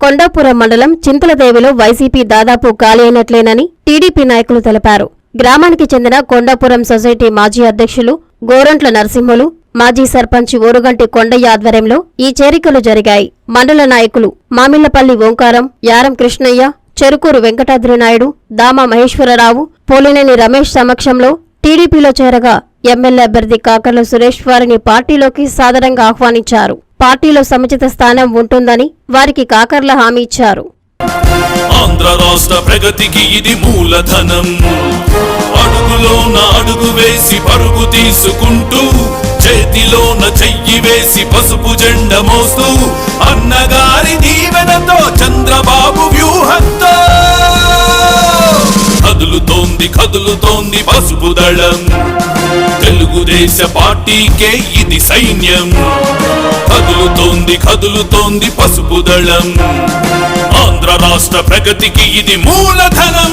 కొండాపురం మండలం చింతలదేవిలో వైసీపీ దాదాపు ఖాళీ అయినట్లేనని టీడీపీ నాయకులు తెలిపారు. గ్రామానికి చెందిన కొండాపురం సొసైటీ మాజీ అధ్యక్షులు గోరంట్ల నరసింహులు మాజీ సర్పంచ్ ఓరుగంటి కొండయ్య ఆధ్వర్యంలో ఈ చేరికలు జరిగాయి. మండల నాయకులు మామిళ్ళపల్లి ఓంకారం యారం కృష్ణయ్య చెరుకూరు వెంకటాద్రి నాయుడు దామా మహేశ్వరరావు పోలినేని రమేష్ సమక్షంలో టీడీపీలో చేరగా ఎమ్మెల్యే అభ్యర్థి కాకర్ల సురేష్ వారిని పార్టీలోకి సాదరంగా ఆహ్వానించారు. పార్టీలో సముచిత స్థానం ఉంటుందని వారికి కాకర్ల హామీ ఇచ్చారు. ఆంధ్ర రాష్ట్ర ప్రగతికి ఇది మూలధనం. అడుగులోన అడుగు వేసి పరుగు తీసుకుంటూ చేతిలోన చెయ్యి వేసి పసుపు జెండ మోస్తూ అన్నగారి దీవెనతో చంద్రబాబు వ్యూహంతో. కదులుతోంది కదులుతోంది పసుపు దళం. తెలుగుదేశ పార్టీకే ఇది సైన్యం. కదులుతోంది కదులుతోంది పసుపు దళం. ఆంధ్ర రాష్ట్ర ప్రగతికి ఇది మూలధనం.